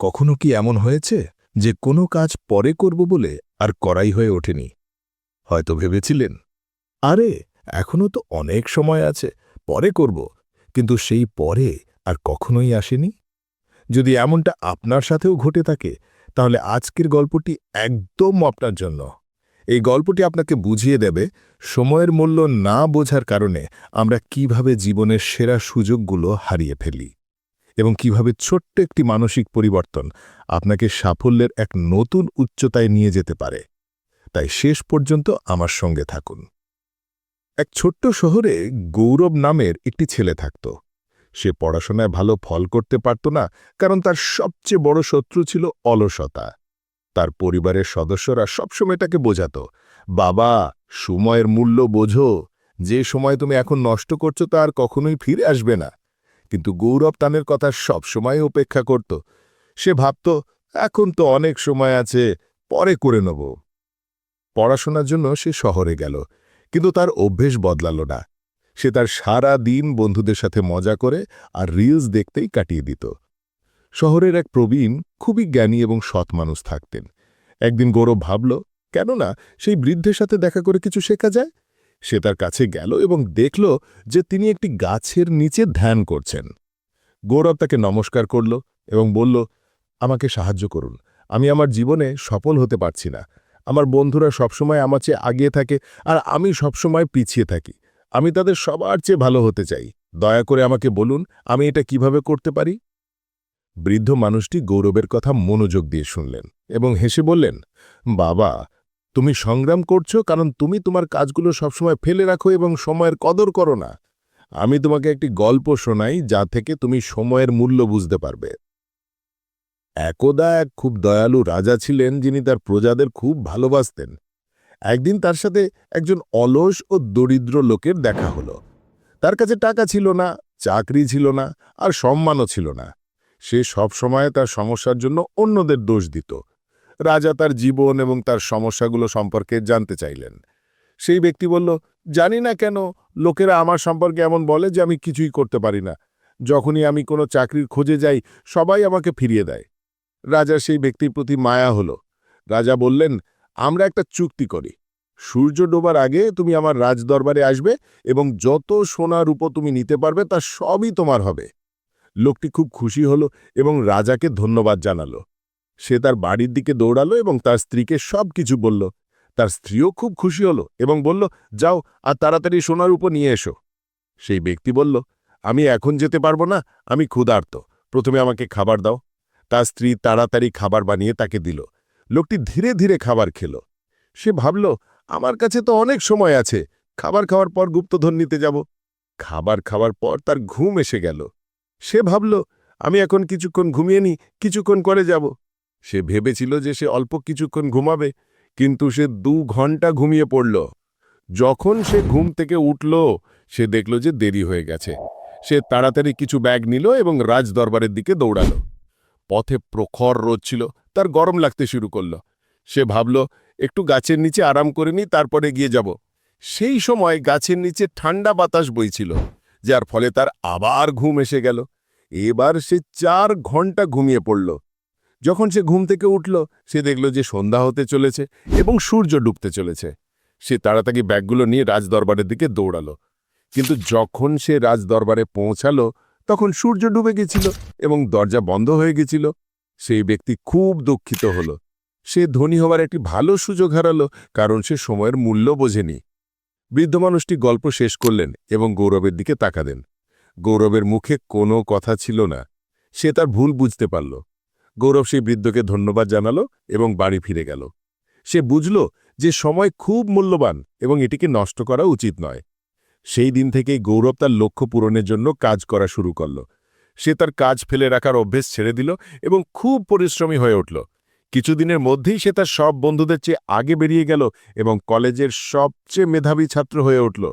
কখনো কি এমন হয়েছে যে কোনো কাজ পরে করব বলে আর করাই হয়ে ওঠেনি? হয়তো ভেবেছিলেন। আরে, এখনও তো অনেক সময় আছে, পরে করব, কিন্তু সেই পরে আর কখনোই আসেনি? যদি এমনটা আপনার সাথেও ঘটে থাকে, তাহলে আজকের গল্পটি একদম আপনার জন্য। এই গল্পটি আপনাকে বুঝিয়ে দেবে সময়ের মূল্য না বোঝার কারণে আমরা কীভাবে জীবনের সেরা সুযোগগুলো হারিয়ে ফেলি। এবং কীভাবে ছোট্ট একটি মানসিক পরিবর্তন আপনাকে সাফল্যের এক নতুন উচ্চতায় নিয়ে যেতে পারে। তাই শেষ পর্যন্ত আমার সঙ্গে থাকুন। এক ছোট্ট শহরে গৌরব নামের একটি ছেলে থাকত। সে পড়াশোনায় ভালো ফল করতে পারত না, কারণ তার সবচেয়ে বড় শত্রু ছিল অলসতা। তার পরিবারের সদস্যরা সবসময় তাকে বোঝাত, বাবা, সময়ের মূল্য বোঝো। যে সময় তুমি এখন নষ্ট করছ তা আর কখনোই ফিরে আসবে না। কিন্তু গৌরব তানের কথা সবসময় উপেক্ষা করত। সে ভাবত, এখন তো অনেক সময় আছে, পরে করে নেব। পড়াশোনার জন্য সে শহরে গেল, কিন্তু তার অভ্যেস বদলাল না। সে তার সারা দিন বন্ধুদের সাথে মজা করে আর রিলস দেখতেই কাটিয়ে দিত। শহরের এক প্রবীণ খুবই জ্ঞানী এবং সৎ মানুষ থাকতেন। একদিন গৌরব ভাবল, কেননা, সেই বৃদ্ধের সাথে দেখা করে কিছু শেখা যায়? সে তার কাছে গেল এবং দেখল যে তিনি একটি গাছের নিচে ধ্যান করছেন। গৌরব তাকে নমস্কার করল এবং বলল, আমাকে সাহায্য করুন। আমি আমার জীবনে সফল হতে পারছি না। আমার বন্ধুরা সবসময় আমার চেয়ে আগিয়ে থাকে আর আমি সবসময় পিছিয়ে থাকি। আমি তাদের সবার চেয়ে ভালো হতে চাই। দয়া করে আমাকে বলুন, আমি এটা কীভাবে করতে পারি? বৃদ্ধ মানুষটি গৌরবের কথা মনোযোগ দিয়ে শুনলেন এবং হেসে বললেন, বাবা তুমি সংগ্রাম করছ কারণ তুমি তোমার কাজগুলো সবসময় ফেলে রাখো এবং সময়ের কদর করো না। আমি তোমাকে একটি গল্প শোনাই যা থেকে তুমি সময়ের মূল্য বুঝতে পারবে। একদা এক খুব দয়ালু রাজা ছিলেন যিনি তার প্রজাদের খুব ভালোবাসতেন। একদিন তার সাথে একজন অলস ও দরিদ্র লোকের দেখা হলো। তার কাছে টাকা ছিল না, চাকরি ছিল না, আর সম্মানও ছিল না। সে সব সময় তার সমস্যার জন্য অন্যদের দোষ দিত। রাজা তার জীবন এবং তার সমস্যাগুলো সম্পর্কে জানতে চাইলেন। সেই ব্যক্তি বলল, জানি না কেন, লোকেরা আমার সম্পর্কে এমন বলে যে আমি কিছুই করতে পারি না। যখনই আমি কোনো চাকরির খোঁজে যাই, সবাই আমাকে ফিরিয়ে দেয়। রাজার সেই ব্যক্তির প্রতি মায়া হল। রাজা বললেন, আমরা একটা চুক্তি করি। সূর্য ডোবার আগে তুমি আমার রাজদরবারে আসবে এবং যত সোনা রূপ তুমি নিতে পারবে, তা সবই তোমার হবে। লোকটি খুব খুশি হল এবং রাজাকে ধন্যবাদ জানালো। সে তার বাড়ির দিকে দৌড়ালো এবং তার স্ত্রীকে সব কিছু বলল। তার স্ত্রীও খুব খুশি হলো এবং বলল, যাও আর তাড়াতাড়ি সোনার উপর নিয়ে এসো। সেই ব্যক্তি বলল, আমি এখন যেতে পারব না, আমি ক্ষুধার্ত। প্রথমে আমাকে খাবার দাও। তার স্ত্রী তাড়াতাড়ি খাবার বানিয়ে তাকে দিল। লোকটি ধীরে ধীরে খাবার খেল। সে ভাবল, আমার কাছে তো অনেক সময় আছে, খাবার খাওয়ার পর গুপ্তধন নিতে যাব। খাবার খাওয়ার পর তার ঘুম এসে গেল। সে ভাবল, আমি এখন কিছুক্ষণ ঘুমিয়ে নি কিছুক্ষণ করে যাব। সে ভেবেছিল যে সে অল্প কিছুক্ষণ ঘুমাবে, কিন্তু সে দু ঘণ্টা ঘুমিয়ে পড়ল। যখন সে ঘুম থেকে উঠল, সে দেখল যে দেরি হয়ে গেছে। সে তাড়াতাড়ি কিছু ব্যাগ নিল এবং রাজ দরবারের দিকে দৌড়াল। পথে প্রখর রোদ ছিল, তার গরম লাগতে শুরু করল। সে ভাবল, একটু গাছের নিচে আরাম করে নি তারপরে গিয়ে যাব। সেই সময় গাছের নিচে ঠান্ডা বাতাস বইছিল, যার ফলে তার আবার ঘুম এসে গেল। এবার সে চার ঘণ্টা ঘুমিয়ে পড়ল। যখন সে ঘুম থেকে উঠল, সে দেখল যে সন্ধ্যা হতে চলেছে এবং সূর্য ডুবতে চলেছে। সে তাড়াতাড়ি ব্যাগগুলো নিয়ে রাজদরবারের দিকে দৌড়ালো। কিন্তু যখন সে রাজদরবারে পৌঁছালো, তখন সূর্য ডুবে গেছিল এবং দরজা বন্ধ হয়ে গেছিল। সেই ব্যক্তি খুব দুঃখিত হল। সে ধনী হওয়ার একটি ভালো সুযোগ হারালো, কারণ সে সময়ের মূল্য বোঝেনি। বৃদ্ধ মানুষটি গল্প শেষ করলেন এবং গৌরবের দিকে তাকালেন। গৌরবের মুখে কোনো কথা ছিল না। সে তার ভুল বুঝতে পারল। গৌরব সেই বৃদ্ধকে ধন্যবাদ জানালো এবং বাড়ি ফিরে গেল। সে বুঝল যে সময় খুব মূল্যবান এবং এটিকে নষ্ট করা উচিত নয়। সেই দিন থেকেই গৌরব তার লক্ষ্য পূরণের জন্য কাজ করা শুরু করল। সে তার কাজ ফেলে রাখার অভ্যেস ছেড়ে দিল এবং খুব পরিশ্রমী হয়ে উঠল। কিছুদিনের মধ্যেই সে তার সব বন্ধুদের চেয়ে আগে বেরিয়ে গেল এবং কলেজের সবচেয়ে মেধাবী ছাত্র হয়ে উঠল।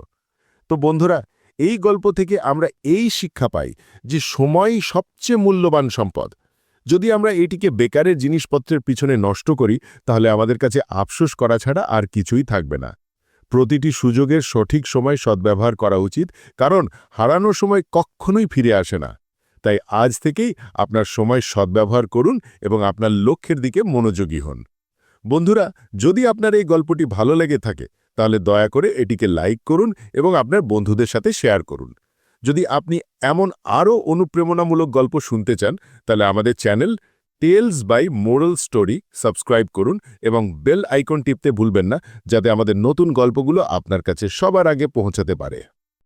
তো বন্ধুরা, এই গল্প থেকে আমরা এই শিক্ষা পাই যে সময়ই সবচেয়ে মূল্যবান সম্পদ। যদি আমরা এটিকে বেকারের জিনিসপত্রের পিছনে নষ্ট করি, তাহলে আমাদের কাছে আফসোস করা ছাড়া আর কিছুই থাকবে না। প্রতিটি সুযোগের সঠিক সময় সদ্ব্যবহার করা উচিত, কারণ হারানোর সময় কখনোই ফিরে আসে না। তাই আজ থেকেই আপনার সময় সদ্ব্যবহার করুন এবং আপনার লক্ষ্যের দিকে মনোযোগী হন। বন্ধুরা, যদি আপনার এই গল্পটি ভালো লেগে থাকে, তাহলে দয়া করে এটিকে লাইক করুন এবং আপনার বন্ধুদের সাথে শেয়ার করুন। যদি আপনি এমন আরও অনুপ্রেরণামূলক গল্প শুনতে চান, তাহলে আমাদের channel tales by moral story subscribe করুন এবং বেল আইকন টিপতে ভুলবেন না, যাতে আমাদের নতুন গল্পগুলো আপনার কাছে সবার আগে পৌঁছাতে পারে।